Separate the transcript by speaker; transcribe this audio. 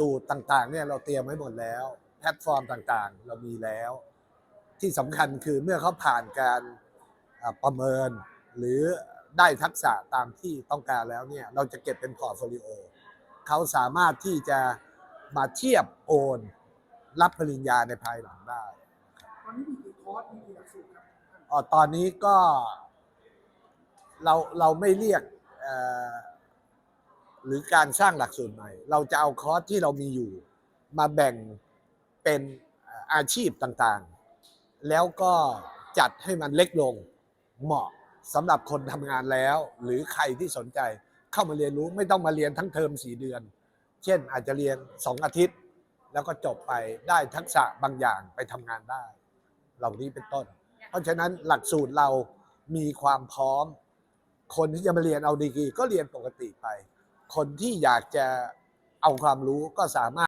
Speaker 1: สูตรต่างๆเนี่ยเราเตรียมไว้หมดแล้ว แพลตฟอร์มต่างๆ เรามีแล้ว ที่สำคัญคือเมื่อเขาผ่านการอ่าประเมิน หรือได้ทักษะตามที่ต้องการแล้วเนี่ยเราจะเก็บเป็นพอร์ตโฟลิโอเขาสามารถที่จะมาเทียบโอน รับปริญญาในภายหลังได้
Speaker 2: ตอนนี้มีกี่คอร์สมีกี่หลักสูตรครับ
Speaker 1: อ๋อตอนนี้ก็เราเราไม่เรียกเอ่อ หรือการสร้างหลักสูตรใหม่ เราจะเอาคอร์สที่เรามีอยู่ มาแบ่งเป็นอาชีพต่างๆ แล้วก็จัดให้มันเล็กลงเหมาะสำหรับคนทำงานแล้ว หรือใครที่สนใจเข้ามาเรียนรู้ไม่ต้องมาเรียนทั้งเทอมสี่เดือน เช่นอาจจะเรียนสองอาทิตย์ แล้วก็จบไปได้ทักษะบางอย่างไปทำงานได้ เหล่านี้เป็นต้น เพราะฉะนั้นหลักสูตรเรามีความพร้อม คนที่จะมาเรียนเอาดีกีก็เรียนปกติไป คนที่อยากจะเอาความรู้ก็สามารถ